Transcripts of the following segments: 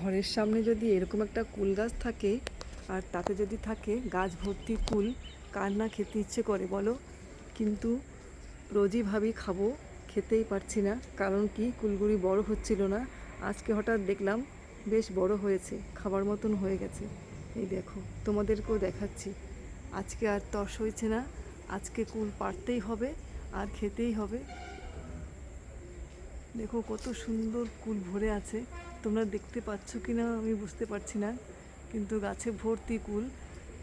ঘরের সামনে যদি এরকম একটা কুল গাছ থাকে আর তাতে যদি থাকে গাছ ভর্তি কুল, কার না খেতে ইচ্ছে করে বলো? কিন্তু রোজই ভাবি খাব, খেতেই পারছি না। কারণ কি? কুলগুড়ি বড় হচ্ছিল না। আজকে হঠাৎ দেখলাম বেশ বড় হয়েছে, খাবার মতন হয়ে গেছে। এই দেখো, তোমাদেরকেও দেখাচ্ছি। আজকে আর তর্স হয়েছে না। আজকে কুল পারতেই হবে আর খেতেই হবে। দেখো কত সুন্দর কুল ভরে আছে। তোমরা দেখতে পাচ্ছ কি না আমি বুঝতে পারছি না। কিন্তু গাছে ভর্তি কুল,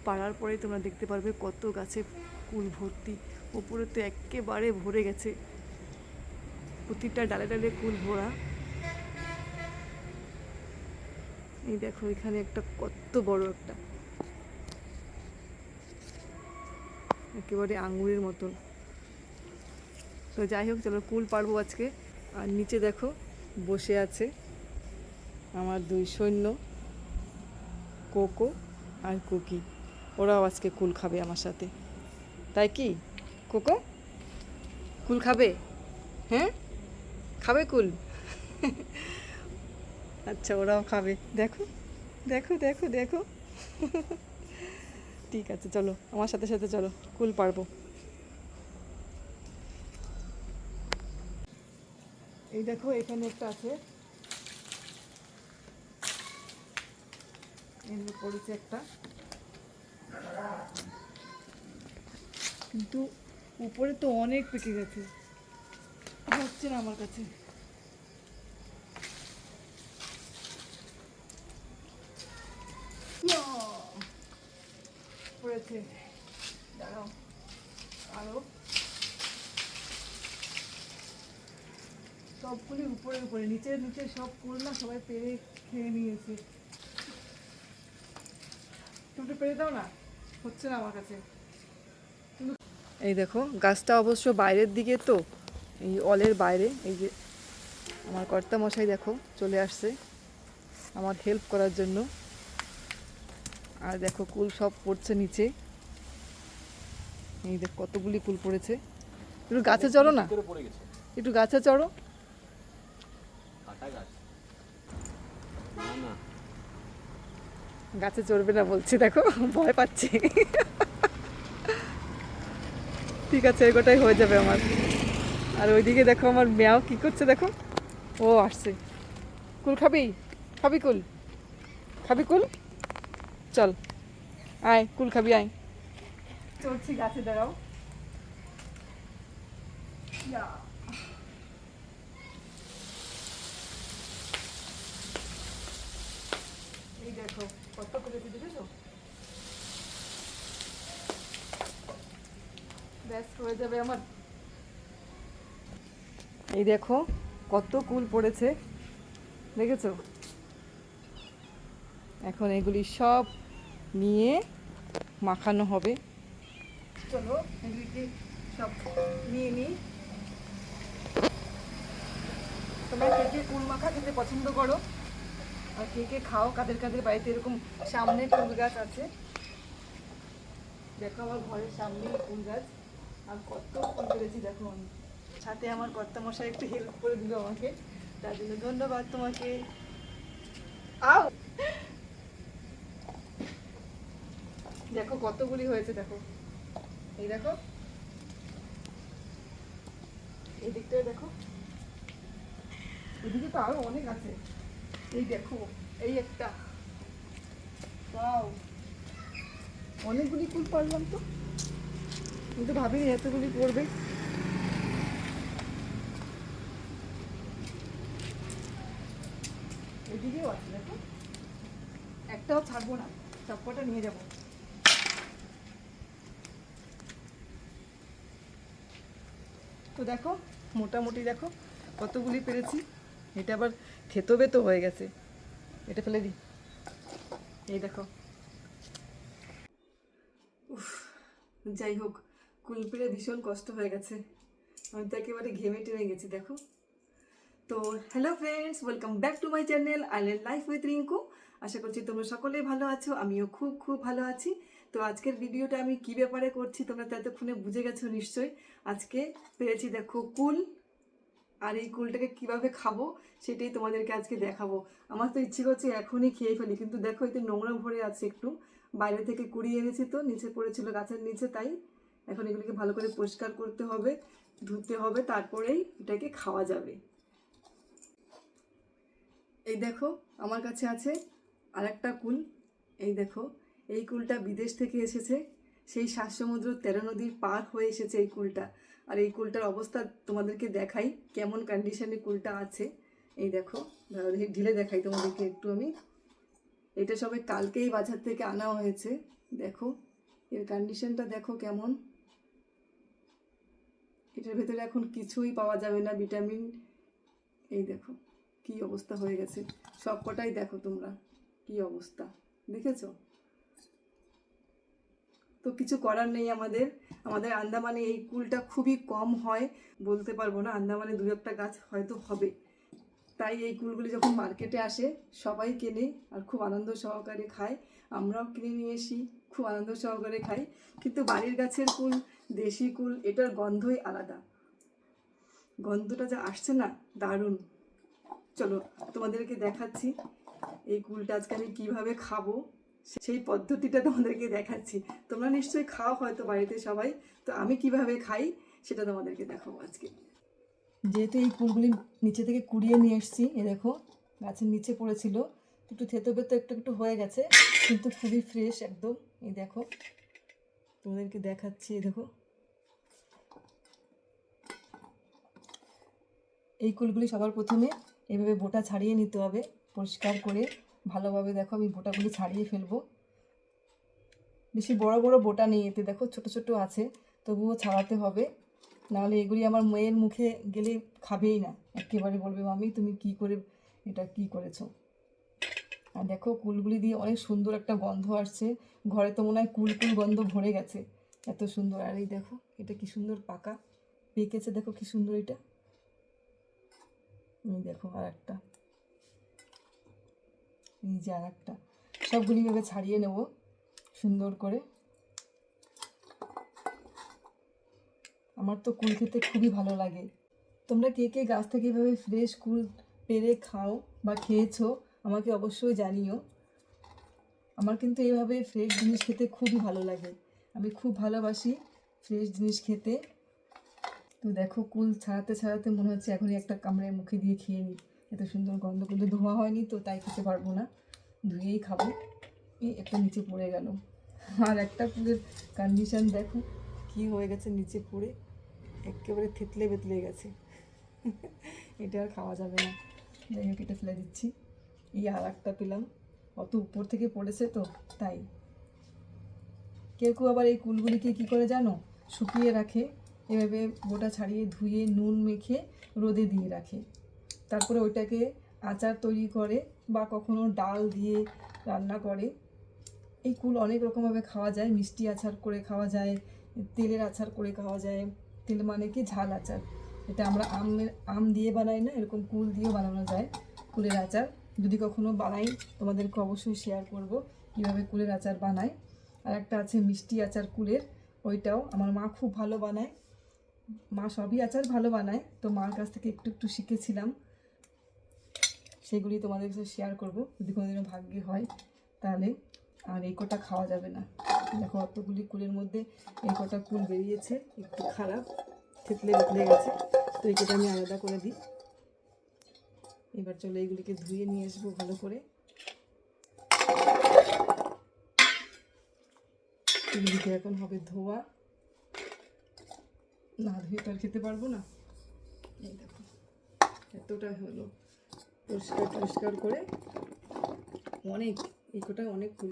পাড়ার পরে তোমরা দেখতে পারবে কত গাছে কুল ভর্তি। ওপরে তো একেবারে ভরে গেছে। প্রতিটা ডালে ডালে কুল ভরা। এই দেখো, এখানে একটা কত বড় একটা। একেবারে আঙ্গুরের মতন। তো যাই হোক, চলো কুল পারব আজকে। আর নিচে দেখো, বসে আছে। আমার দুই সৈন্য, কোকো আর কুকি। ওরাও আজকে কুল খাবে আমার সাথে। তাই কি, কোকো? কুল খাবে? হ্যাঁ? খাবে কুল? আচ্ছা ওরাও খাবে। দেখো দেখো দেখো দেখো। ঠিক আছে, চলো, আমার সাথে সাথে চলো, কুল পারব। এই দেখো, এখানে একটা আছে। পড়েছে একটা। কিন্তু উপরে তো অনেক পেকে গেছে। হচ্ছে না আমার কাছে। পড়েছে। দাঁড়াও। সবগুলি উপরে উপরে। নিচে নিচে সব না, সবাই পেরে খেয়ে নিয়েছে। একটু পেরে দাও না? হচ্ছে না আমার কাছে। এই দেখো গাছটা অবশ্য বাইরের দিকে তো এই অলের বাইরে এই যে আমার কর্তা মশাই দেখো চলে আসছে আমার হেল্প করার জন্য। আর দেখো কুল সব পড়ছে নিচে। এই দেখ কতগুলি কুল পড়েছে। একটু গাছে চড়ো না? করে পড়ে গেছে। একটু গাছে চড়ো। কাটা গাছ। না না। গাছে চড়বে না বলছি, দেখো, ভয় পাচ্ছি। ঠিক আছে, এগোটাই হয়ে যাবে আমার। আর ওইদিকে দেখো আমার মেয়াও কি করছে, দেখো। ও আসছে। কুল খাবি? খাবি কুল? খাবি কুল? চল। আয়, কুল খাবি, আয়। চলছি গাছে, দাঁড়াও। এই দেখো। কত দেখেছ ব্যাস হয়ে যাবে আমার এই দেখো কত কুল পড়েছে। দেখেছ? এখন এগুলি সব নিয়ে মাখানো হবে। চলো এগুলিকে সব নিয়ে নিই তোমরা কে কে কুল মাখা খেতে পছন্দ করো? আর কে কে খাও, কাদের কাদের বাড়িতে এরকম সামনে কুল গাছ আছে? দেখো আমার ঘরের সামনে কুল গাছ। আর কত ফুল পেরেছি, দেখো আমি। সাথে আমার কর্তা মশাই একটু হেল্প করে দিল আমাকে। তার জন্য ধন্যবাদ তোমাকে। আও! দেখো কতগুলি হয়েছে, দেখো। এই দেখো। এই দিকটায় দেখো। এদিকে তো আরও অনেক আছে। এই দেখো, এই একটা। ওয়াও। অনেকগুলি ফুল পারলাম তো। কিন্তু ভাবিনি এতগুলি পড়বে। এদিকেও আছে, দেখো। একটাও ছাড়বো না সবকটা নিয়ে যাব। তো দেখো, মোটামুটি দেখো, কতগুলি পেরেছি। এটা আবার থেতো বেতো হয়ে গেছে। এটা ফেলে দিই। এই দেখো। উফ, যাই হোক কুল পেরে ভীষণ কষ্ট হয়ে গেছে। আমি তো একেবারে ঘেমে টেমে গেছি দেখো। তো hello friends welcome back to my channel island life with Rinku আশা করছি তোমরা সকলেই ভালো আছো আমিও খুব খুব ভালো আছি। তো আজকের ভিডিওটা আমি কি ব্যাপারে করছি তোমরা তো এতক্ষণে বুঝে গেছো নিশ্চয়ই। আজকে পেরেছি দেখো কুল আর এই কুলটাকে কীভাবে খাব সেটাই তোমাদেরকে আজকে দেখাবো। আমার তো ইচ্ছে করছে এখনই খেয়ে ফেলি, কিন্তু দেখো এতে নোংরা ভরে আছে একটু। বাইরে থেকে কুড়িয়ে এনেছি তো, নিচে পড়েছিল গাছের নিচে, তাই এখন এগুলিকে ভালো করে পরিষ্কার করতে হবে, ধুতে হবে, তারপরেই এটাকে খাওয়া যাবে। এই দেখো, আমার কাছে আছে আরেকটা কুল। এই দেখো, এই কুলটা বিদেশ থেকে এসেছে। সেই সাত সমুদ্র তেরো নদীর পার হয়ে এসেছে এই কুলটা। আর এই কুলটার অবস্থা তোমাদেরকে দেখাই, কেমন কন্ডিশনে কুলটা আছে। এই দেখো ঢিলে দেখাই তোমাদেরকে একটু আমি। এটা সবে কালকেই বাজার থেকে আনা হয়েছে, দেখো। এর কন্ডিশনটা দেখো কেমন। এটার ভেতরে এখন কিছুই পাওয়া যাবে না ভিটামিন এই দেখো, কি অবস্থা হয়ে গেছে। সব কটাই দেখো তোমরা, কি অবস্থা। দেখেছ? তো কিছু করার নেই আমাদের। আমাদের আন্দামানে এই কুলটা খুবই কম হয়। বলতে পারব না, আন্দামানে দু একটা গাছ হয়তো হবে। তাই এই কুলগুলি যখন মার্কেটে আসে, সবাই কেনে আর খুব আনন্দ সহকারে খায়। আমরাও কিনে নিয়ে এসি, খুব আনন্দ সহকারে খাই। কিন্তু বাড়ির গাছের কুল, দেশি কুল, এটার গন্ধই আলাদা। গন্ধটা যা আসছে না, দারুণ। চলো তোমাদেরকে দেখাচ্ছি এই কুলটা আজকে আমি কীভাবে খাব। সেই পদ্ধতিটা তোমাদেরকে দেখাচ্ছি। তোমরা নিশ্চয়ই খাও হয়তো বাড়িতে সবাই। তো আমি কীভাবে খাই সেটা তোমাদেরকে দেখাবো আজকে। যেহেতু এই কুলগুলি নিচে থেকে কুড়িয়ে নিয়ে এসেছি, এ দেখো, গাছের নিচে পড়েছিল। একটু থেতো বেতো একটু একটু হয়ে গেছে, কিন্তু খুবই ফ্রেশ একদম। এই দেখো, তোমাদেরকে দেখাচ্ছি এই দেখো। এই কুলগুলি সবার প্রথমে এভাবে বোটা ছাড়িয়ে নিতে হবে, পরিষ্কার করে। ভালোভাবে দেখো আমি বোটাগুলি ছাড়িয়ে ফেলব। বেশি বড় বড় বোটা নেই এতে, দেখো ছোট ছোট আছে, তবুও ছাড়াতে হবে। নাহলে এগুলি আমার মেয়ের মুখে গেলে খাবেই না। একেবারে বলবে, মামি, তুমি কি করে, এটা কি করেছ? আর দেখো কুলগুলি দিয়ে অনেক সুন্দর একটা গন্ধ আসছে। ঘরে তো মনে হয় কুল কুল গন্ধ ভরে গেছে, এত সুন্দর। আর এই দেখো, এটা কি সুন্দর পাকা, পেকেছে, দেখো কি সুন্দর এটা। দেখো আর একটা। এই যে আর একটা সবগুলি ভাবে ছাড়িয়ে নেব, সুন্দর করে। আমার তো কুল খেতে খুবই ভালো লাগে। তোমরা কে কে গাছ থেকে এভাবে ফ্রেশ কুল পেরে খাও বা খেয়েছো, আমাকে অবশ্যই জানিও। আমার কিন্তু এইভাবে ফ্রেশ জিনিস খেতে খুবই ভালো লাগে। আমি খুব ভালোবাসি ফ্রেশ জিনিস খেতে। তো দেখো কুল ছাড়াতে ছাড়াতে মনে হচ্ছে এখনই একটা কামড়ে মুখে দিয়ে খেয়ে নিই। এত সুন্দর গন্ধ, কিন্তু ধোয়া হয়নি তো, তাই খেতে পারব না। ধুয়েই খাব। এই একটা নিচে পড়ে গেল। আর একটা কুলের কন্ডিশন দেখো, কি হয়ে গেছে নিচে পড়ে। একেবারে থেতলে বেতলে গেছে। এটা আর খাওয়া যাবে না। যাই হোক, এটা ফেলে দিচ্ছি। এই আর একটা পেলাম। অত উপর থেকে পড়েছে তো, তাই। কেউ কেউ আবার এই কুলগুলিকে কী করে জানো? শুকিয়ে রাখে। এভাবে গোটা ছাড়িয়ে ধুয়ে, নুন মেখে, রোদে দিয়ে রাখে। তারপরে ওইটাকে আচার তৈরি করে বা কখনো ডাল দিয়ে রান্না করে। এই কুল অনেক রকমভাবে খাওয়া যায়, মিষ্টি আচার করে খাওয়া যায়, তেলের আচার করে খাওয়া যায়। তেল মানে কি? ঝাল আচার। এটা আমরা আমের, আম দিয়ে বানাই না, এরকম কুল দিয়েও বানানো যায় কুলের আচার। যদি কখনো বানাই, তোমাদেরকে অবশ্যই শেয়ার করব কীভাবে কুলের আচার বানায়। আর একটা আছে মিষ্টি আচার কুলের, ওইটাও আমার মা খুব ভালো বানায়। মা সবই আচার ভালো বানায়, তো মার কাছ থেকে একটু একটু শিখেছিলাম। সেগুলি তোমাদের সাথে শেয়ার করব। যদি কোনোদিনও ভাগ্যে হয়, তাহলে আর এই কটা খাওয়া যাবে না। দেখো অতগুলি কুলের মধ্যে এই কটা কুল বেরিয়েছে, একটু খারাপ, থেতলে বেতলে গেছে। তো এই কটা আমি আলাদা করে দিই। এবার চলো এইগুলিকে ধুয়ে নিয়ে আসব ভালো করে। এগুলিকে এখন হবে ধোয়া। না ধুয়ে তো আর খেতে পারব না। এই দেখো, এতটা হলো। পরিষ্কার পরিষ্কার করে অনেক এই কটা অনেক ফুল।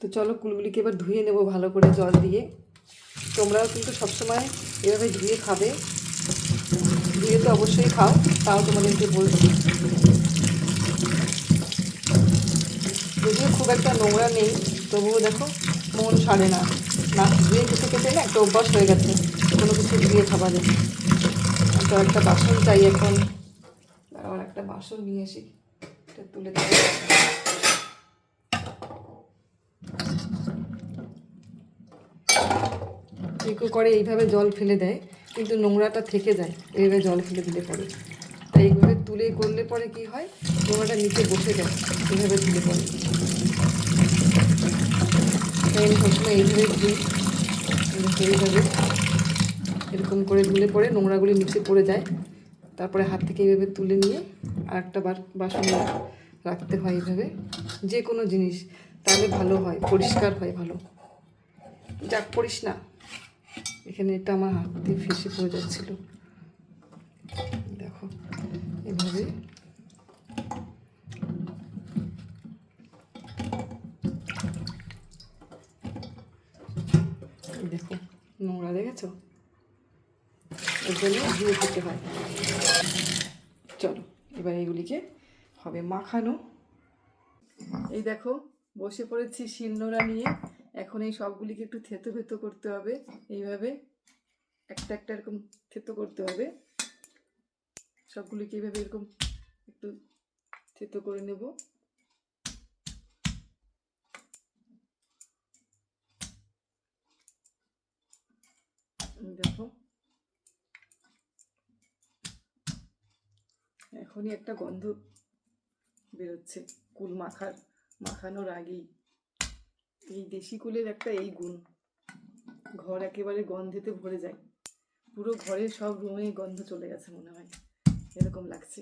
তো চলো কুলগুলিকে এবার ধুয়ে নেব ভালো করে জল দিয়ে। তোমরাও কিন্তু সবসময় এভাবে ধুয়ে খাবে। ধুয়ে তো অবশ্যই খাও, তাও তোমাদেরকে বলছি। যদিও খুব একটা নোংরা নেই, তবুও দেখো মন সারে না। না, ধুয়ে খেতে খেতে না একটা অভ্যাস হয়ে গেছে, কোনো কিছু ধুয়ে যায় তো একটা বাসন চাই এখন। একটা বাসন নিয়ে আসি এটা তুলে কেউ করে এইভাবে জল ফেলে দেয়, কিন্তু নোংরাটা থেকে যায়, এইভাবে জল ফেলে দিলে পরে। তাই এইভাবে তুলে করলে পরে কি হয়? নোংরাটা নিচে বসে যায়, এইভাবে দিলে পরে। তাই আমি সবসময় এইভাবে দিই এইভাবে এরকম করে ধুলে পরে নোংরাগুলি নিচে পড়ে যায়। তারপরে হাত থেকে এইভাবে তুলে নিয়ে আর একটা বাসনে রাখতে হয় এইভাবে যে কোনো জিনিস, তাহলে ভালো হয়, পরিষ্কার হয় ভালো। যাক, পড়িস না। এখানে এটা আমার হাত দিয়ে ফেসে পড়ে যাচ্ছিল। দেখো এভাবে দেখো, নোংরা দেখেছ? এর জন্য ধুয়ে খেতে হয়। চলো, এবার এইগুলিকে হবে মাখানো। এই দেখো, বসে পড়েছি শিলনোড়া নিয়ে। এখন এই সবগুলিকে একটু থেতো ভেতো করতে হবে। এইভাবে একটা একটা এরকম থেতো করতে হবে। সবগুলিকে এইভাবে এরকম একটু থেতো করে নেব। দেখো এখনই একটা গন্ধ বেরোচ্ছে। কুল মাখার, মাখানোর আগেই। এই দেশি কুলের একটা এই গুণ। ঘর একেবারে গন্ধেতে ভরে যায়। পুরো ঘরের সব রুমে গন্ধ চলে গেছে মনে হয়। এরকম লাগছে।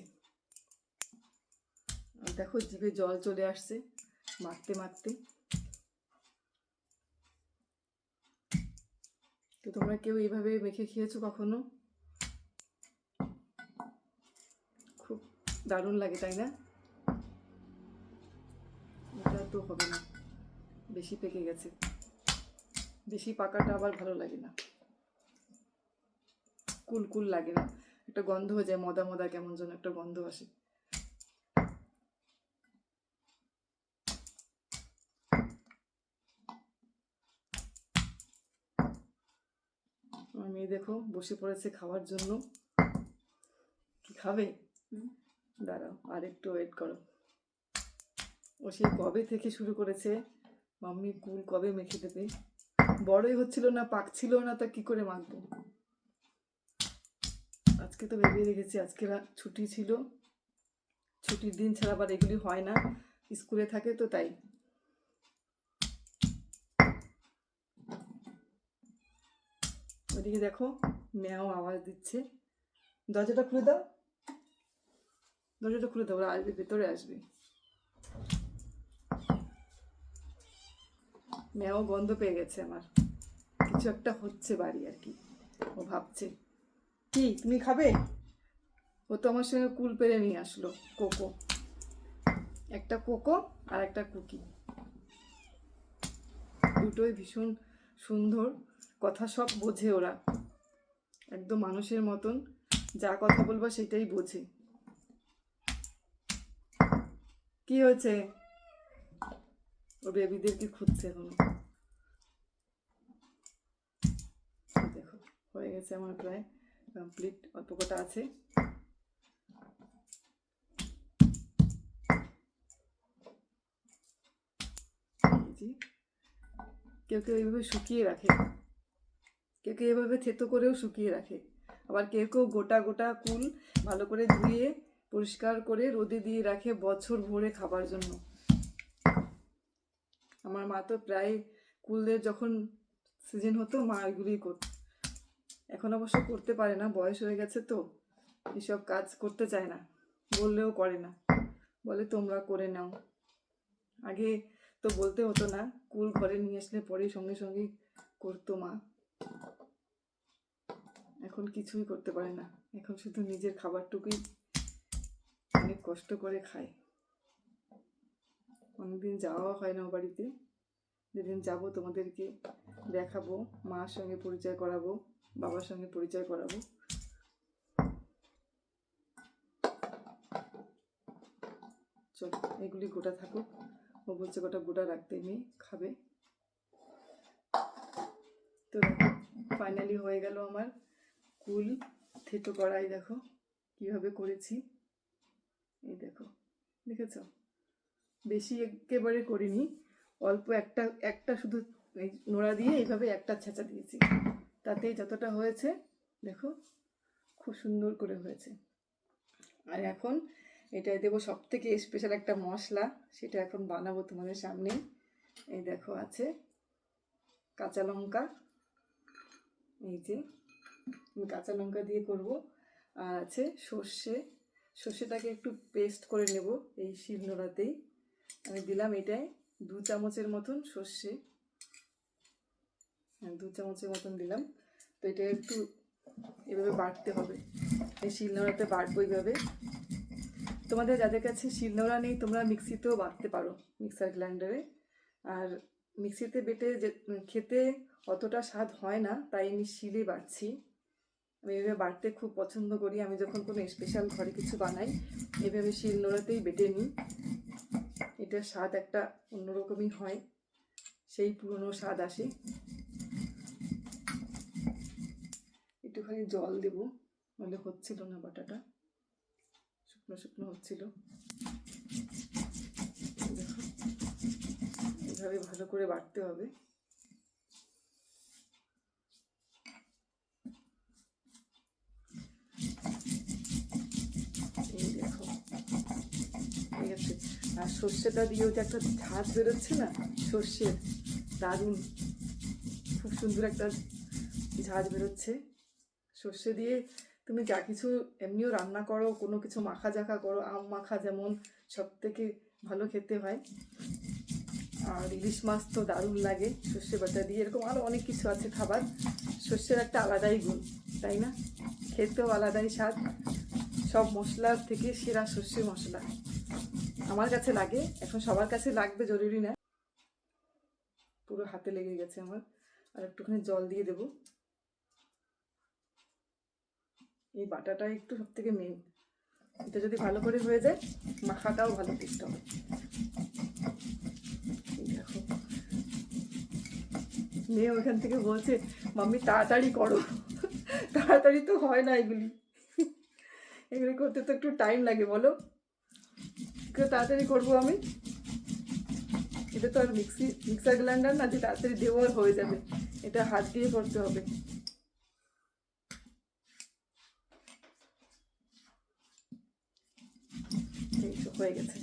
দেখো, জিভে জল চলে আসছে মারতে মারতে তো তোমরা কেউ এইভাবে মেখে খেয়েছো কখনো খুব দারুণ লাগে, তাই না? এটা তো হবে না। বেশি পেকে গেছে। বেশি পাকাটা আবার ভালো লাগে না। কুল কুল লাগে না। একটা গন্ধ হয়ে যায়, মদা মদা কেমন যেন একটা গন্ধ আসে। আমার মেয়ে দেখো, বসে পড়েছে খাওয়ার জন্য। কি খাবে? দাঁড়াও আর একটু ওয়েট করো। ও সে কবে থেকে শুরু করেছে? মাম্মি কুল কবে মেখে দেবে? বড়ই হচ্ছিল না, পাকছিল না, তা কি করে মাখবো? আজকে তো ভেবে রেখেছি, আজকে ছুটি ছিল। ছুটির দিন ছাড়া আবার এগুলি হয় না, স্কুলে থাকে তো তাই। ওদিকে দেখো, ম্যাও আওয়াজ দিচ্ছে। দরজাটা খুলে দাও। দরজাটা খুলে ওরা আসবে ভেতরে আসবে। ম্যাও গন্ধ পেয়ে গেছে আমার। কিছু একটা হচ্ছে বাড়ি আর কি ও ভাবছে। কি তুমি খাবে? ও তো আমার সঙ্গে কুল পেরে নিয়ে আসলো কোকো। একটা কোকো আর একটা কুকি। দুটোই ভীষণ সুন্দর কথা সব বোঝে ওরা। একদম মানুষের মতন যা কথা বলবা সেটাই বোঝে। কি হয়েছে? ও বেবিদেরকে খুঁজছে এখনও। দেখো, হয়ে গেছে আমার প্রায় কমপ্লিট অল্প কটা আছে। কেউ কেউ এইভাবে শুকিয়ে রাখে। কেউ কেউ এভাবে থেতো করেও শুকিয়ে রাখে। আবার কেউ কেউ গোটা গোটা কুল ভালো করে ধুয়ে পরিষ্কার করে রোদে দিয়ে রাখে বছর ভরে খাবার জন্য। আমার মা তো প্রায় কুলদের যখন সিজন হতো, মা এগুলিই করত। এখন অবশ্য করতে পারে না, বয়স হয়ে গেছে তো, এসব কাজ করতে চায় না, বললেও করে না। বলে, তোমরা করে নাও। আগে তো বলতে হতো না, কুল ঘরে নিয়ে আসলে পরেই সঙ্গে সঙ্গেই করতো মা। এখন কিছুই করতে পারে না, এখন শুধু নিজের খাবারটুকুই কষ্ট করে খায়। অনেকদিন যাওয়া হয় না বাড়িতে। যেদিন যাব তোমাদেরকে দেখাবো, মার সঙ্গে পরিচয় করাবো, বাবার সঙ্গে পরিচয় করাবো। চল, এগুলি গোটা থাকুক। ও বলছে গোটা গোটা রাখতে, মেয়ে খাবে। তো ফাইনালি হয়ে গেল আমার কুল থেতো কড়াই, দেখো কীভাবে করেছি। এই দেখো, দেখেছ? বেশি একেবারে করিনি, অল্প একটা একটা শুধু এই নোড়া দিয়ে এইভাবে একটা ছেঁচা দিয়েছি। তাতেই যতটা হয়েছে, দেখো, খুব সুন্দর করে হয়েছে। আর এখন এটাই দেবো সব থেকে স্পেশাল একটা মশলা, সেটা এখন বানাবো তোমাদের সামনে এই দেখো, আছে কাঁচা লঙ্কা। এই যে কাঁচা লঙ্কা দিয়ে করব। আর আছে সর্ষে। সর্ষেটাকে একটু পেস্ট করে নেব এই শিলনোড়াতেই আমি দিলাম এটাই দু চামচের মতন সর্ষে। হ্যাঁ দু চামচের মতন দিলাম। তো এটা একটু এভাবে বাড়তে হবে। এই শিলনোড়াতে বাড়বো এইভাবে। তোমাদের যাদের কাছে শিলনোড়া নেই, তোমরা মিক্সিতেও বাটতে পারো মিক্সার গ্রাইন্ডারে। আর মিক্সিতে বেটে যে, খেতে অতটা স্বাদ হয় না, তাই আমি শিলে বাটছি আমি এভাবে বাটতে খুব পছন্দ করি। আমি যখন কোনো স্পেশাল ঘরে কিছু বানাই, এভাবে শিলনোড়াতেই বেটে নিই। এটার স্বাদ একটা অন্যরকমই হয়। সেই পুরনো স্বাদ আসে। একটুখানি জল দেব, নাহলে হচ্ছিল না বাটাটা। শুকনো শুকনো হচ্ছিল। এভাবে ভালো করে বাটতে হবে এই দেখো ঠিক আছে। আর সর্ষেটা দিয়েও যে একটা ঝাঁজ বেরোচ্ছে না সর্ষের দারুণ। খুব সুন্দর একটা ঝাঁজ বেরোচ্ছে। সর্ষে দিয়ে তুমি যা কিছু এমনিও রান্না করো, কোনো কিছু মাখা জাখা করো, আম মাখা যেমন, সব থেকে ভালো খেতে হয়। আর ইলিশ মাছ তো দারুণ লাগে, সর্ষে বাটা দিয়ে এরকম আরও অনেক কিছু আছে খাবার। সর্ষের একটা আলাদাই গুণ, তাই না? খেতেও আলাদাই স্বাদ। সব মশলার থেকে সেরা সর্ষে মশলা। আমার কাছে লাগে, এখন সবার কাছে লাগবে, জরুরি না। পুরো হাতে লেগে গেছে আমার। আর একটুখানি জল দিয়ে দেবো। এই বাটাটা একটু সব থেকে মেন এটা যদি ভালো করে হয়ে যায়, মাখাটাও ভালো টেস্ট হবে। মেয়ে ওখান থেকে বলছে, মাম্মি, তাড়াতাড়ি করো। তাড়াতাড়ি তো হয় না এগুলি। এগুলি করতে তো একটু টাইম লাগে, বলো? একটু তাড়াতাড়ি করব আমি। এটা তো আর মিক্সি মিক্সার গ্রাইন্ডার না, যে তাড়াতাড়ি দেবো আর হয়ে যাবে। এটা হাত দিয়ে করতে হবে। হয়ে গেছে।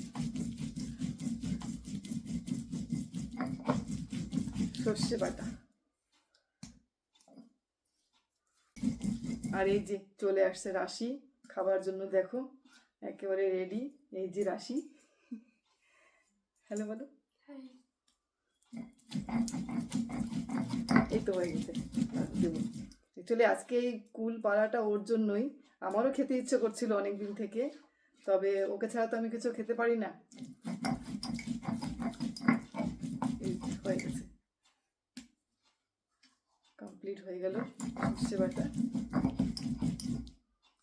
সর্ষে বাটা। আর এই যে চলে আসছে রাশি। খাবার জন্য দেখো, একেবারে রেডি এই যে রাশি। হ্যালো বলো। এই তো হয়ে গেছে। অ্যাকচুয়ালি আজকে এই কুল পাড়াটা ওর জন্যই। আমারও খেতে ইচ্ছে করছিল অনেক দিন থেকে, তবে ওকে ছাড়া তো আমি কিছু খেতে পারি না। হয়ে গেছে। কমপ্লিট হয়ে গেল। সর্ষে বাটা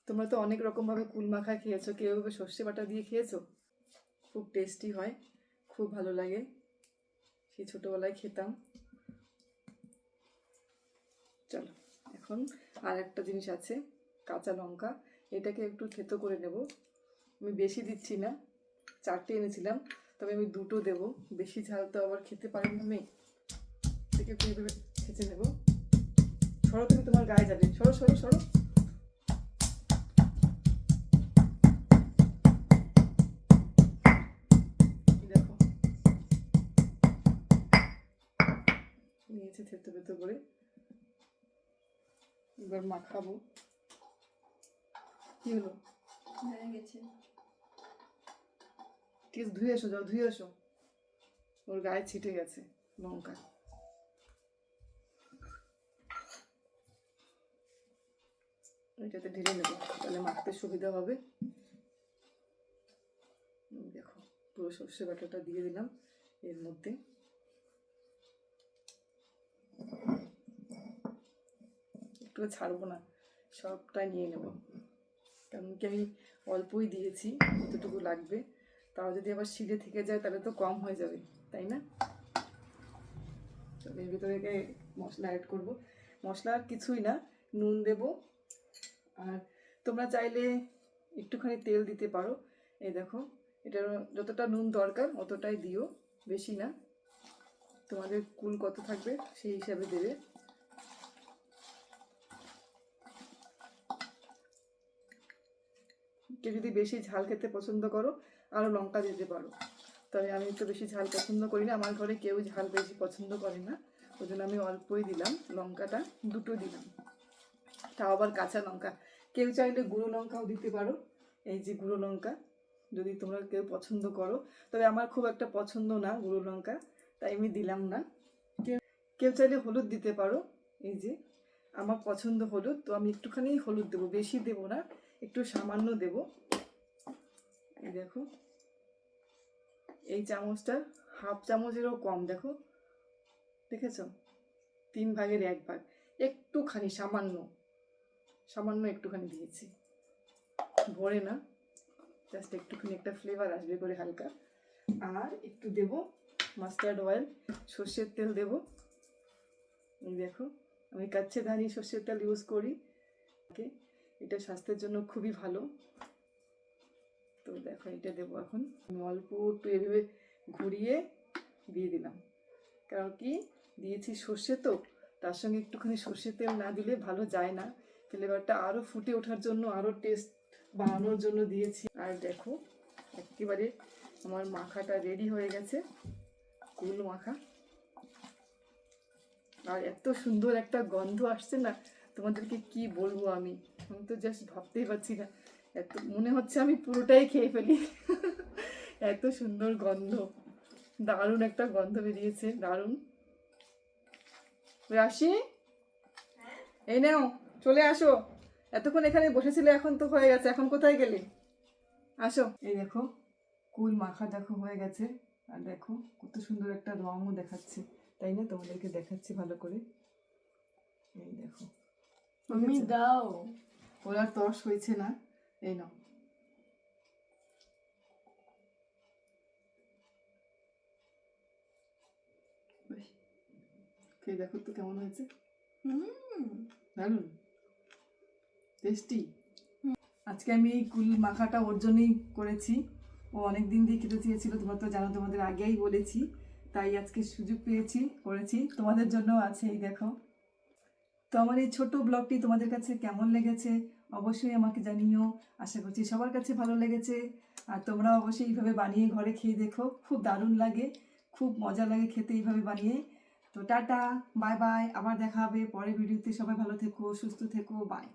তোমরা তো অনেক রকমভাবে কুল মাখা খেয়েছো, কেউ সর্ষে বাটা দিয়ে খেয়েছো? খুব টেস্টি হয়, খুব ভালো লাগে। সেই ছোটোবেলায় খেতাম। চলো, এখন আর একটা জিনিস আছে, কাঁচা লঙ্কা। এটাকে একটু থেতো করে নেব। আমি বেশি দিচ্ছি না, চারটে এনেছিলাম, তবে আমি দুটো দেব। বেশি ঝাল তো আবার খেতে পারি না আমি থেকে একটু খেতে নেব। সরো তুমি তোমার গায়ে যাবে। সরো সরো সরো। নিয়েছে থেতো থেতো করে এবার মাখাবো। কি হলো? হয়ে গেছে। ঠিক আছে ধুয়ে এসো যাও ধুয়ে এসো। ওর গায়ে ছিটে গেছে লঙ্কা। এটাতে ঢেলে নেব তাহলে মাখতে সুবিধা হবে। দেখো পুরো সর্ষে বাটাটা দিয়ে দিলাম এর মধ্যে। একটু ছাড়বো না, সবটাই নিয়ে নেব। কারণ কি আমি অল্পই দিয়েছি, যতটুকু লাগবে। তাও যদি আবার শিলে থেকে যায়, তাহলে তো কম হয়ে যাবে, তাই না? এর ভিতরে মশলা অ্যাড করব। মশলা আর কিছুই না, নুন দেব। আর তোমরা চাইলে একটুখানি তেল দিতে পারো। এই দেখো এটার যতটা নুন দরকার, অতটাই দিও, বেশি না। তোমাদের কুল কত থাকবে, সেই হিসাবে দেবে। কেউ যদি বেশি ঝাল খেতে পছন্দ করো আরও লঙ্কা দিতে পারো। তবে আমি তো বেশি ঝাল পছন্দ করি না, আমার ঘরে কেউ ঝাল বেশি পছন্দ করে না। ওই জন্য আমি অল্পই দিলাম লঙ্কাটা, দুটো দিলাম। তাও আবার কাঁচা লঙ্কা। কেউ চাইলে গুঁড়ো লঙ্কাও দিতে পারো, এই যে গুঁড়ো লঙ্কা। যদি তোমরা কেউ পছন্দ করো, তবে আমার খুব একটা পছন্দ না গুঁড়ো লঙ্কা, তাই আমি দিলাম না। কেউ কেউ চাইলে হলুদ দিতে পারো, এই যে। আমার পছন্দ হলুদ, তো আমি একটুখানি হলুদ দেবো, বেশি দেবো না। একটু সামান্য দেবো। এই দেখো। এই চামচটা হাফ চামচেরও কম, দেখো। দেখেছ? তিন ভাগের এক ভাগ। একটুখানি, সামান্য। সামান্য একটুখানি দিয়েছি। ভরে না। জাস্ট একটুখানি একটা ফ্লেভার আসবে করে হালকা। আর একটু দেব মাস্টার্ড অয়েল সর্ষের তেল দেব। দেখো, আমি কাচ্ছে দাঁড়িয়ে সর্ষের তেল ইউজ করি। ওকে এটা স্বাস্থ্যের জন্য খুবই ভালো। তো দেখো এটা দেবো এখন। অল্প একটু এভাবে ঘুরিয়ে দিয়ে দিলাম। কারণ কি? দিয়েছি সর্ষে তো, তার সঙ্গে একটুখানি সর্ষের তেল না দিলে ভালো যায় না। ফ্লেভারটা আরও ফুটে ওঠার জন্য আরও টেস্ট বানানোর জন্য দিয়েছি। আর দেখো, একেবারে আমার মাখাটা রেডি হয়ে গেছে। কুল মাখা। আর এত সুন্দর একটা গন্ধ আসছে না তোমাদেরকে কি বলব আমি? আমি তো জাস্ট ভাবতেই পারছি না। এত, মনে হচ্ছে আমি পুরোটাই খেয়ে ফেলি। এত সুন্দর গন্ধ। দারুণ একটা গন্ধ বেরিয়েছে, দারুণ। রাশি? এই নাও, চলে আসো। এতক্ষণ এখানে বসেছিলে, এখন তো হয়ে গেছে। এখন কোথায় গেলে? আসো। এই দেখো, কুল মাখা দেখো হয়ে গেছে। আর দেখো, কত সুন্দর একটা রঙও দেখাচ্ছে। তাই না? তোমাদেরকে দেখাচ্ছি ভালো করে। এই দেখো। আমি দাও। ওর আর তর্স হয়েছে না। এই নাও। খেয়ে দেখো তো কেমন হয়েছে? দারুণ। টেস্টি। আজকে আমি এই কুল মাখাটা ওর জন্যই করেছি। ও অনেক দিন দিয়ে খেতে চেয়েছিল তোমরা তো জানো তোমাদের আগেই বলেছি। তাই আজকে সুযোগ পেয়েছি করেছি। তোমাদের জন্য আছে এই দেখো। তো আমার এই ছোট ব্লগটি তোমাদের কাছে কেমন লেগেছে অবশ্যই আমাকে জানিও। আশা করছি সবার কাছে ভালো লেগেছে। আর তোমরা অবশ্যই এইভাবে বানিয়ে ঘরে খেয়ে দেখো। খুব দারুণ লাগে। খুব মজা লাগে খেতে এইভাবে বানিয়ে। তো টাটা, বাই বাই। আবার দেখা হবে পরের ভিডিওতে। সবাই ভালো থেকো, সুস্থ থেকো। বাই